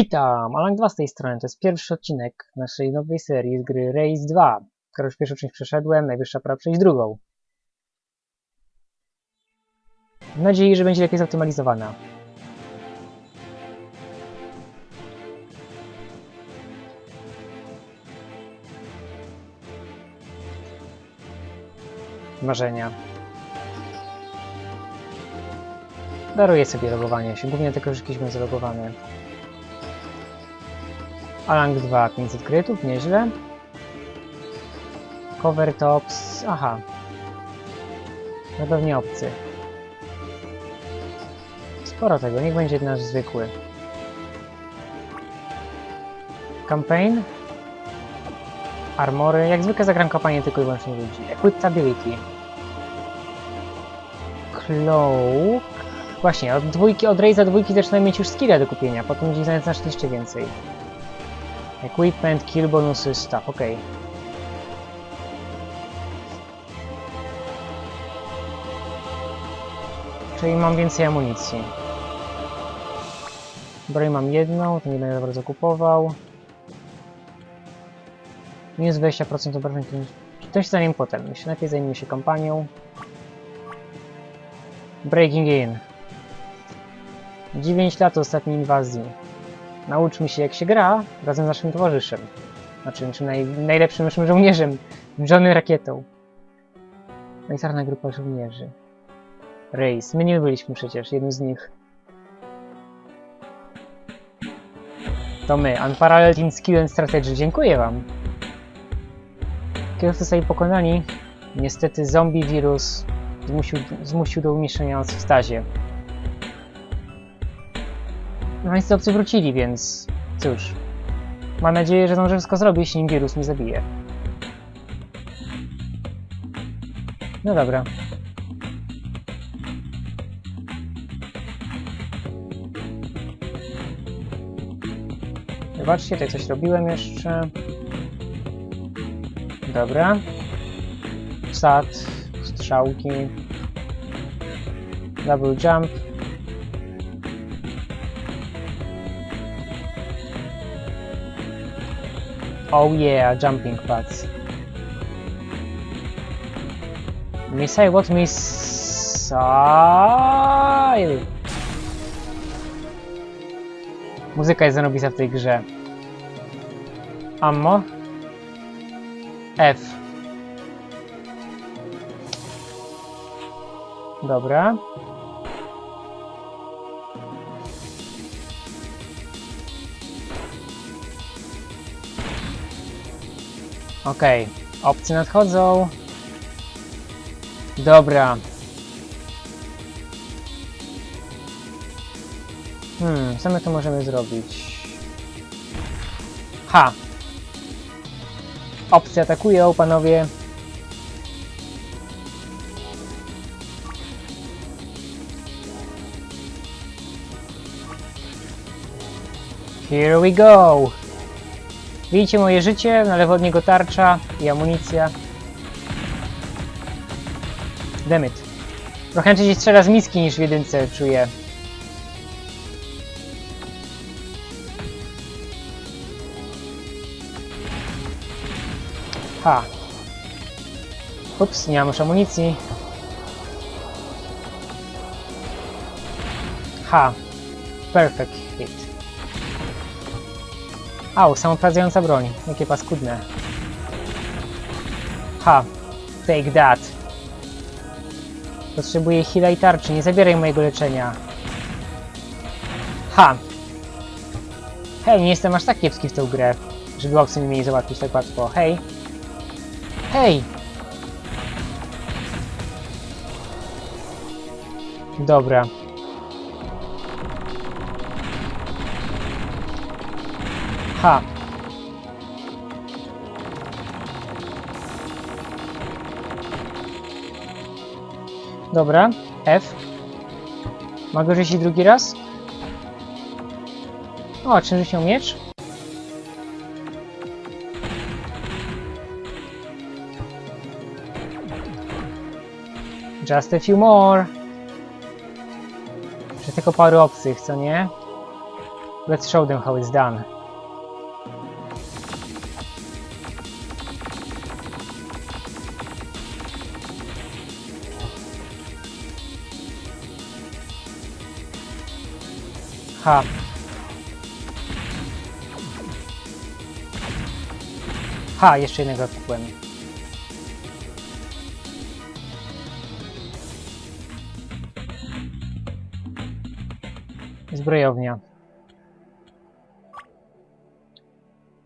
Witam! Alan 2 z tej strony. To jest pierwszy odcinek naszej nowej serii z gry Race 2. Skoro już pierwszą część przeszedłem, najwyższa pora przejść drugą. Mam nadzieję, że będzie lepiej zoptymalizowana. Marzenia. Daruję sobie logowanie się, głównie tylko, że jakiś będzie zalogowany. Alang 2, 500 krytów, nieźle. Cover tops, aha. No pewnie obcy. Sporo tego, niech będzie nasz zwykły. Campaign. Armory, jak zwykle zagram kampanię tylko i wyłącznie ludzi. Equitability. Cloak. Właśnie, od dwójki, od Raze'a dwójki zaczynamy mieć już skille do kupienia, potem będzie znaleźć znacznie jeszcze więcej. Equipment, kill bonusy, stuff, ok. Czyli mam więcej amunicji. Broń mam jedną, to nie będę bardzo kupował. Minus 20% obrażeń. To się zajmie potem. Myślę, najpierw zajmie się kampanią. Breaking in. 9 lat ostatniej inwazji. Nauczmy się jak się gra razem z naszym towarzyszem. Znaczy naszym naj, najlepszym naszym żołnierzem, Johnny Rakietą. Najstarna grupa żołnierzy. Race. My nie byliśmy przecież, jednym z nich. To my, Unparalleled in Skill and Strategy. Dziękuję wam. Kiedy zostali pokonani, niestety zombie wirus zmusił, zmusił do umieszczenia nas w stazie. No więc obcy wrócili, więc cóż. Mam nadzieję, że zdążę wszystko zrobić, nim wirus nie zabije. No dobra. Zobaczcie, tutaj coś robiłem jeszcze. Dobra. Sad, strzałki. Double jump. Oh yeah, jumping pads. Missile, what missile? Muzyka jest zarobista w tej grze. Ammo? F. Dobra. Okej, opcje nadchodzą. Dobra. Hmm, co my tu możemy zrobić? Ha! Opcje atakują, panowie. Here we go! Widzicie moje życie, na lewo od niego tarcza i amunicja. Demyt. Trochę częściej strzela z miski niż w jedynce, czuję. Ha. Ups, nie mam już amunicji. Ha. Perfect hit. Au, samopracująca broń. Jakie paskudne. Ha. Take that. Potrzebuję heala i tarczy. Nie zabieraj mojego leczenia. Ha. Hej, nie jestem aż tak kiepski w tę grę, żeby obcy mi mieli załatwić tak łatwo. Hej. Hej! Dobra. Ha. Dobra. F. Mogę rzucić drugi raz? O, czy rzucił miecz? Just a few more. Że tylko paru obcych, co nie? Let's show them how it's done. Ha. Ha, jeszcze jednego kupiłem. Zbrojownia.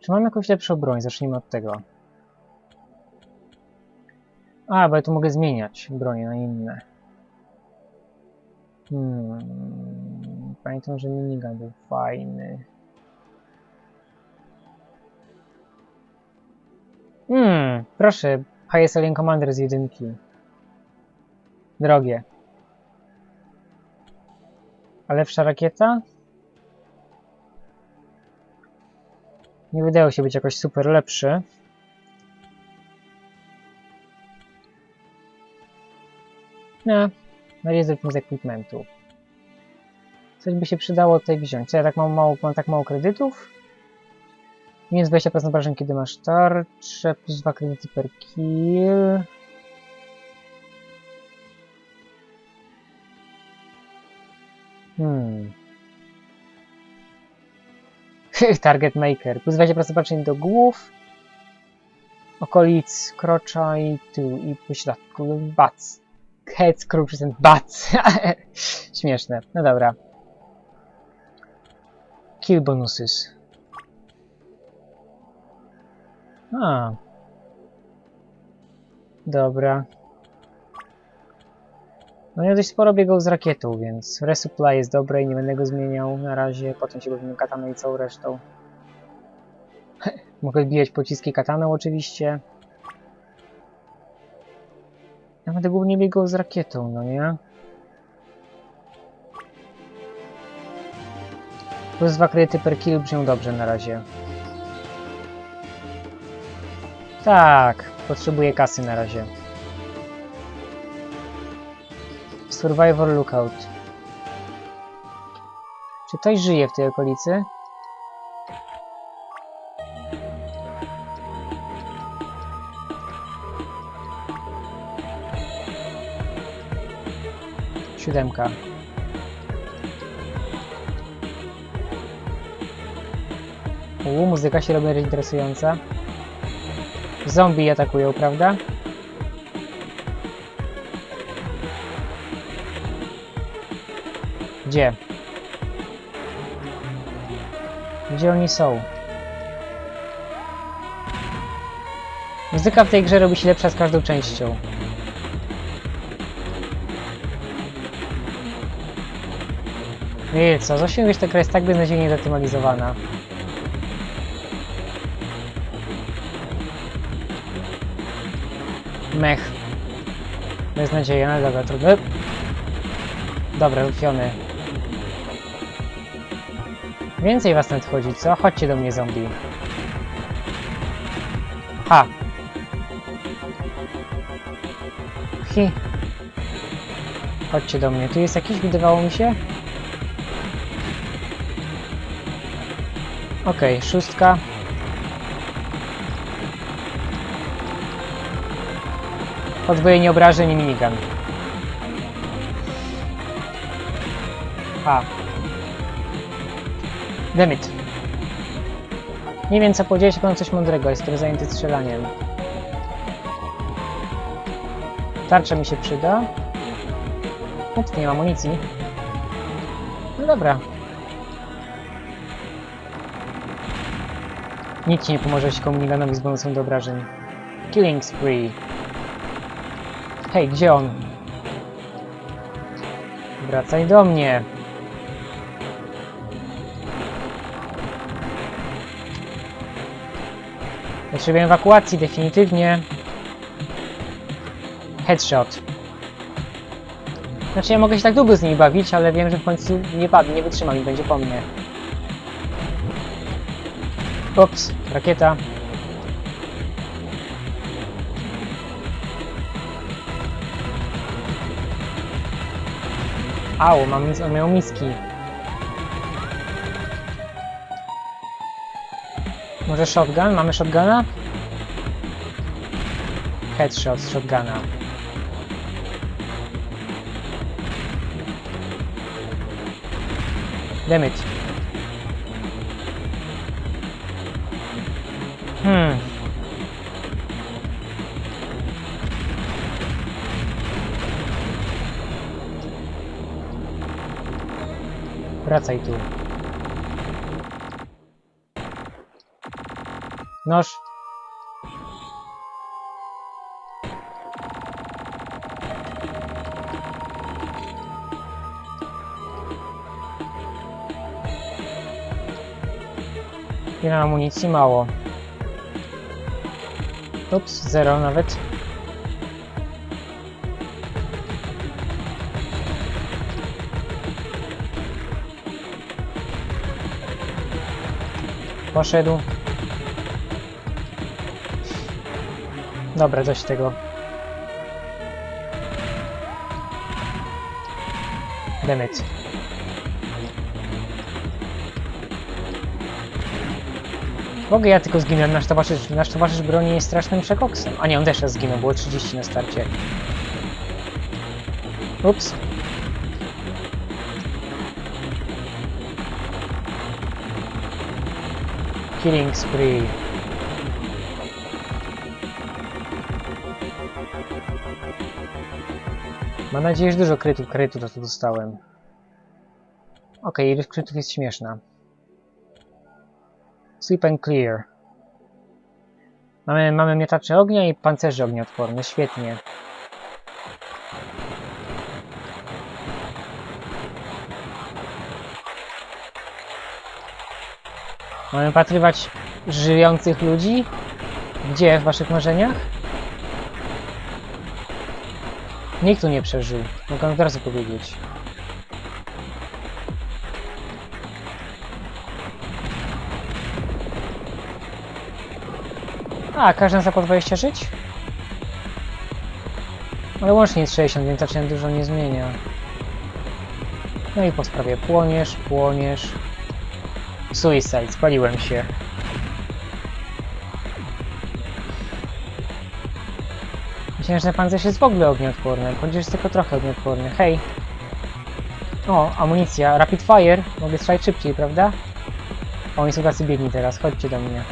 Czy mam jakąś lepszą broń? Zacznijmy od tego. A, bo ja tu mogę zmieniać bronie na inne. Hmm. Pamiętam, że minigun był fajny. Hmm, proszę. Highest Alien Commander z jedynki. Drogie. A lepsza rakieta? Nie wydało się być jakoś super lepszy. No, razie zróbmy z equipmentu. Coś by się przydało tutaj wziąć. Co ja tak mam mało, mam tak mało kredytów? Minus 20% obrażeń, kiedy masz tarczę, plus 2 kredyty per kill. Hmm. Target Maker. Plus 20% obrażeń do głów, okolic krocza i tyłu i pośrodku. Bac. Head screw percent bac. Śmieszne. No dobra. Kill bonuses. A. Dobra. No ja dość sporo biegał z rakietą, więc resupply jest dobre i nie będę go zmieniał na razie. Potem się bawimy kataną i całą resztą. Mogę bijać pociski kataną oczywiście. Ja będę głównie biegał z rakietą, no nie? Plus dwa kredyty per kill brzmią dobrze na razie. Tak, potrzebuję kasy na razie. Survivor Lookout. Czy ktoś żyje w tej okolicy? Siódemka. Uuu, muzyka się robi interesująca. Zombie atakują, prawda? Gdzie? Gdzie oni są? Muzyka w tej grze robi się lepsza z każdą częścią. Wiecie co, z 8 wiesz, ta gra jest tak beznadziejnie zatymalizowana. Mech. Beznadzieja, no dobra, trudno. Dobra, rufiony. Więcej was nadchodzi, co? Chodźcie do mnie, zombie. Ha! Hi. Chodźcie do mnie. Tu jest jakiś, wydawało mi się? Okej, okay, szóstka. Podwojenie obrażeń i minigun. A. Demit. Nie wiem co powiedziałeś, powiem coś mądrego, jestem zajęty strzelaniem. Tarcza mi się przyda. Ups, nie mam amunicji. No dobra. Nic ci nie pomoże, jeśli komuniganowi z bonusem do obrażeń. Killing spree. Hej, gdzie on? Wracaj do mnie. Potrzebuję ewakuacji, definitywnie. Headshot. Znaczy ja mogę się tak długo z nimi bawić, ale wiem, że w końcu nie padnie, nie wytrzymam i będzie po mnie. Ups, rakieta. Au, mam, on miał miski. Może shotgun? Mamy shotguna? Headshot z shotguna. Damage. Wracaj tu. Noż. Ile amunicji? Mało. Ups, zero nawet. Poszedł. Dobra, dość tego. Demet. Mogę ja tylko zginę, nasz towarzysz, nasz towarzysz broni jest strasznym przekoksem. A nie, on też raz zginął, było 30 na starcie. Ups. Killing spree. Mam nadzieję, że dużo krytów, krytów to tu dostałem. Okej, ilość krytów jest śmieszna. Sleep and clear. Mamy, mamy miotacze ognia i pancerze ognioodporne, świetnie. Mamy patrywać żyjących ludzi? Gdzie? W waszych marzeniach? Nikt tu nie przeżył. Mogę od powiedzieć. A, każdy za po 20 żyć? Ale łącznie jest 60, więc raczej dużo nie zmienia. No i po sprawie płoniesz, płoniesz. Suicide, spaliłem się. Myślałem, że pancerz jest w ogóle ognioodporny, chociaż jest tylko trochę ognioodporny. Hej! O, amunicja, rapid fire. Mogę strzelać szybciej, prawda? Oni są tacy biegni teraz, chodźcie do mnie.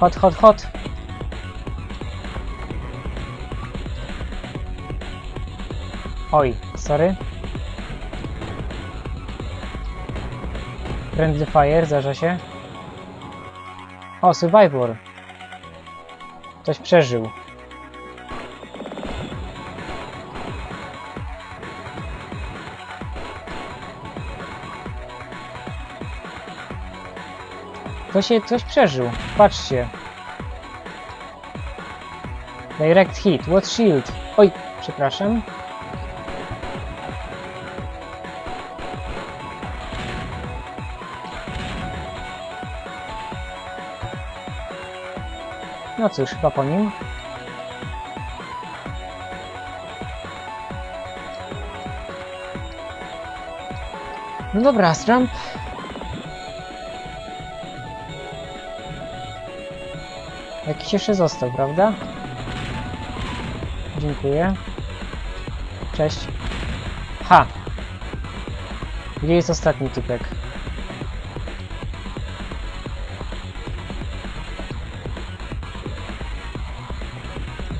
Hot, hot, hot. Oj, sorry. Friendly fire, zdarza się. O, survivor. Ktoś przeżył. Ktoś, się, ktoś przeżył. Patrzcie. Direct hit. What shield? Oj, przepraszam. No cóż, chyba po nim. No dobra, Stramp. Jakiś jeszcze został, prawda? Dziękuję. Cześć. Ha! Gdzie jest ostatni typek?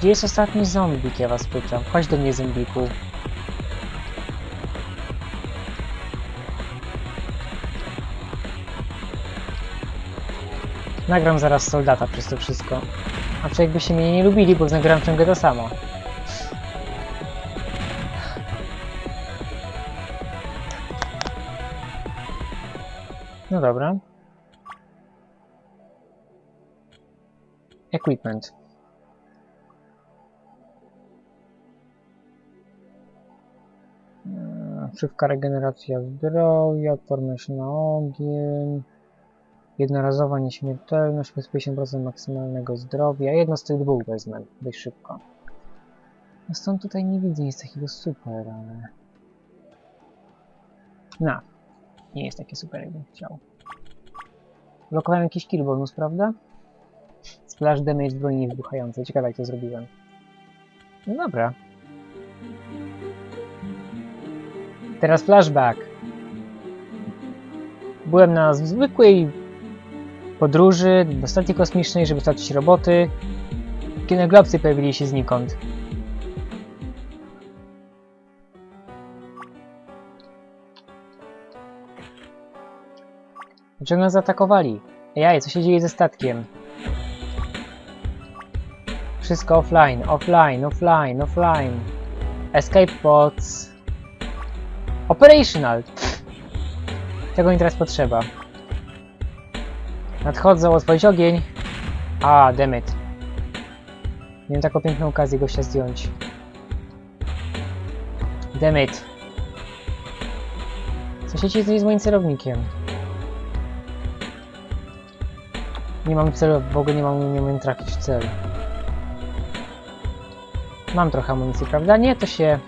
Gdzie jest ostatni zombik, ja was pytam. Chodź do mnie, zombiku. Nagram zaraz soldata przez to wszystko. A czy jakbyście mnie nie lubili, bo nagram ciągle to samo. No dobra. Equipment. Szybka regeneracja zdrowia, odporność na ogień, jednorazowa nieśmiertelność, plus 50% maksymalnego zdrowia. Jedno z tych dwóch wezmę, dość szybko. No stąd tutaj nie widzę nic takiego super, ale... No. nie jest takie super, jakbym chciał. Blokowałem jakiś kill bonus, prawda? Splash damage broni niewybuchającej. Ciekawe jak to zrobiłem. No dobra. Teraz flashback. Byłem na zwykłej podróży do stacji kosmicznej, żeby stracić roboty. Kiedy globcy pojawili się znikąd. Dlaczego nas zaatakowali? Ej, co się dzieje ze statkiem? Wszystko offline, offline, offline, offline. Escape pods. Operational. Tego mi teraz potrzeba. Nadchodzą, otworzyć ogień. A, demet. Miałem taką piękną okazję gościa zdjąć. Demet. Co się dzieje z moim celownikiem? Nie mam celu, w ogóle nie mam, nie umiem trafić w cel. Mam trochę amunicji, prawda? Nie, to się...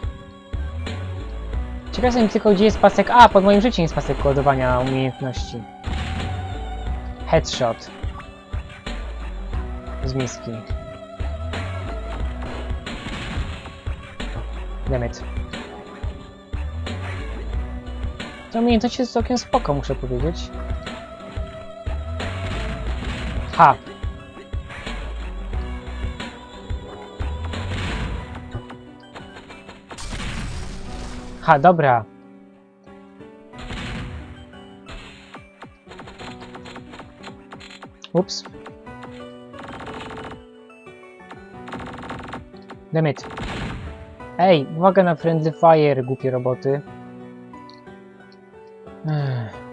Ciekawe jestem tylko, gdzie jest pasek... A, pod moim życiem jest pasek kodowania umiejętności. Headshot. Z miski. Dammit. To umiejętność jest całkiem spoko, muszę powiedzieć. Ha, dobra. Ups. Dammit. Ej, uwaga na friendly fire, głupie roboty. Ech.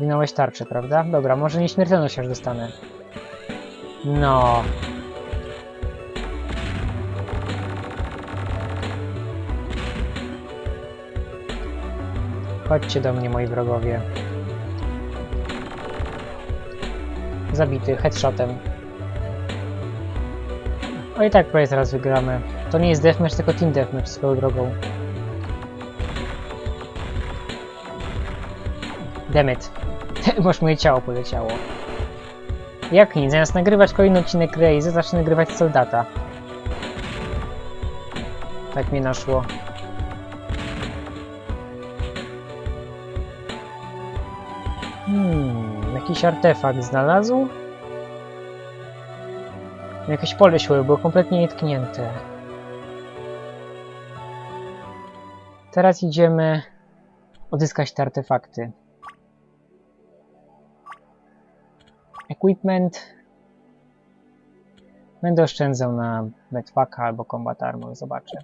Winąłeś tarczę, prawda? Dobra, może nieśmiertelność aż dostanę. No. Chodźcie do mnie, moi wrogowie. Zabity, headshotem. O i tak prawie zaraz wygramy. To nie jest deathmatch, tylko team deathmatch swoją drogą. Dammit. Boż moje ciało poleciało. Jak nic, zamiast nagrywać kolejny odcinek Raze, zacznę nagrywać soldata. Tak mnie naszło. Jakiś artefakt znalazł? Jakieś pole siły było kompletnie nietknięte. Teraz idziemy odzyskać te artefakty. Equipment. Będę oszczędzał na Medpacka albo Combat Armor, zobaczę.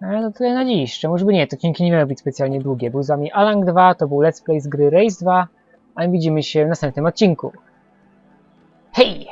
Ale to tyle na dziś. Czemuż by nie, to odcinki nie miały być specjalnie długie. Był z wami Alang 2, to był Let's Play z gry Race 2, a my widzimy się w następnym odcinku. Hej!